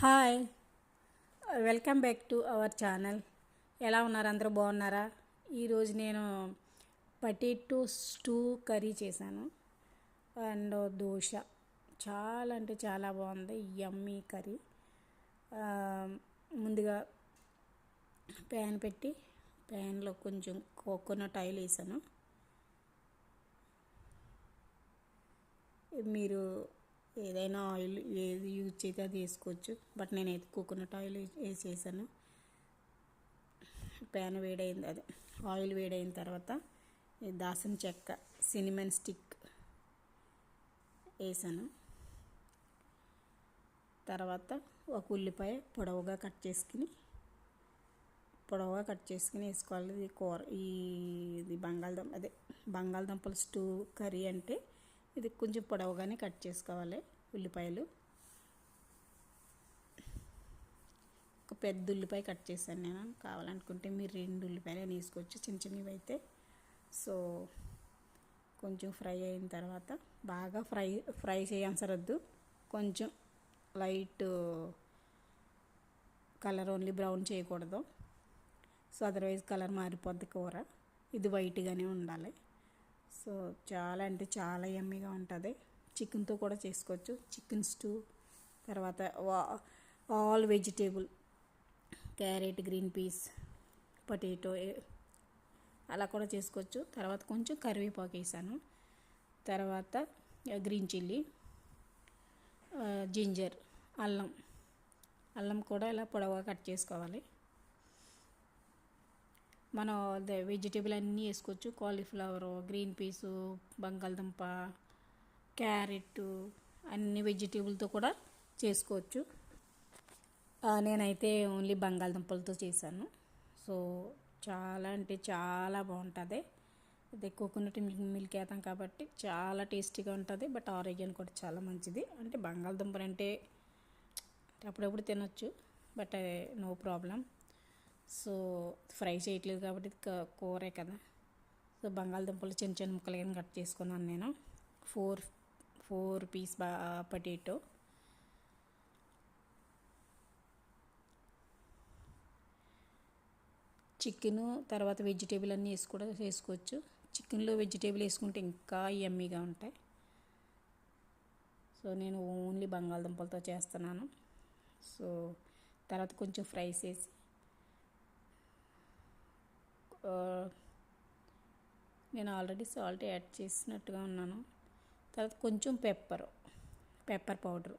Hi welcome back to our channel ఎలా ఉన్నారు? అందరూ బాగున్నారా? ఈరోజు నేను పటేటో స్టూ కర్రీ చేశాను. అండ్ దోశ. చాలా అంటే చాలా బాగుంది. యమ్మీ కర్రీ. ముందుగా ప్యాన్ పెట్టి ప్యాన్లో కొంచెం కోకోనట్ ఆయిల్ వేసాను. మీరు ఏదైనా ఆయిల్ ఏది యూజ్ చేస్తే అది వేసుకోవచ్చు. బట్ నేనైతే కోకోనట్ ఆయిల్ వేసేసాను ప్యాన్ వేడైంది అదే. ఆయిల్ వేడైన తర్వాత ఈ చెక్క సినిమన్ స్టిక్ వేసాను తర్వాత ఒక ఉల్లిపాయ పొడవుగా కట్ చేసుకుని పొడవుగా కట్ చేసుకుని వేసుకోవాలి. ఇది కూర ఈ ఇది బంగాళదుంప అదే బంగాళదుంపల స్టూ కర్రీ అంటే ఇది కొంచెం పొడవుగానే కట్ చేసుకోవాలి ఉల్లిపాయలు. ఒక పెద్ద ఉల్లిపాయ కట్ చేశాను నేను. కావాలనుకుంటే మీరు రెండు ఉల్లిపాయలు వేసుకోవచ్చు. చిన్న చిన్నవి అయితే. సో కొంచెం ఫ్రై అయిన తర్వాత బాగా ఫ్రై ఫ్రై చేయవసరద్దు కొంచెం లైట్ కలర్ ఓన్లీ బ్రౌన్ చేయకూడదు. సో అదర్వైజ్ కలర్ మారిపోద్ది కూర. ఇది వైట్గానే ఉండాలి. సో చాలా అంటే చాలా యమ్మీగా ఉంటుంది. చికెన్తో కూడా చేసుకోవచ్చు. చికెన్ స్టూ తర్వాత all vegetable carrot green peas potato అలా కూడా చేసుకోవచ్చు. తర్వాత కొంచెం కరివేపాకు వేసాను. తర్వాత గ్రీన్ చిల్లీ జింజర్ అల్లం. అల్లం కూడా ఇలా పొడవుగా కట్ చేసుకోవాలి. మనం అదే వెజిటేబుల్ అన్నీ వేసుకోవచ్చు. కాలీఫ్లవరు గ్రీన్ పీసు బంగాళదుంప క్యారెట్ అన్ని వెజిటేబుల్తో కూడా చేసుకోవచ్చు. నేనైతే ఓన్లీ బంగాళదుంపలతో చేశాను. సో చాలా అంటే చాలా బాగుంటుంది. అదే కోకోనట్ మిల్క్ మిల్క్ వేస్తాం కాబట్టి చాలా టేస్టీగా ఉంటుంది. బట్ ఆరోగ్యం కూడా చాలా మంచిది. అంటే బంగాళదుంపలు అంటే అప్పుడప్పుడు తినొచ్చు. But no problem. So fry చేయట్లేదు కాబట్టి కూరే కదా. సో బంగాళదుంపలు చిన్న చిన్న ముక్కలు కానీ కట్ చేసుకున్నాను నేను. ఫోర్ ఫోర్ పీస్ బా పొటాటో. చికెను తర్వాత వెజిటేబుల్ అన్నీ వేసి కూడా వేసుకోవచ్చు. చికెన్లో వెజిటేబుల్ వేసుకుంటే ఇంకా యమ్మీగా ఉంటాయి. సో నేను ఓన్లీ బంగాళదుంపలతో చేస్తున్నాను. సో తర్వాత కొంచెం ఫ్రై చేసి నేను ఆల్రెడీ సాల్ట్ యాడ్ చేసినట్టుగా ఉన్నాను. తర్వాత కొంచెం పెప్పర్ పెప్పర్ పౌడర్.